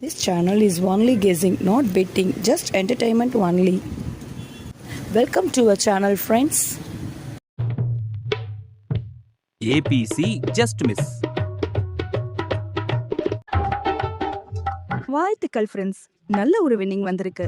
This channel is only guessing, not betting, just entertainment only. Welcome to our channel, friends. ABC just miss வாழ்த்துக்கள் friends நல்ல ஒரு winning வந்திருக்கு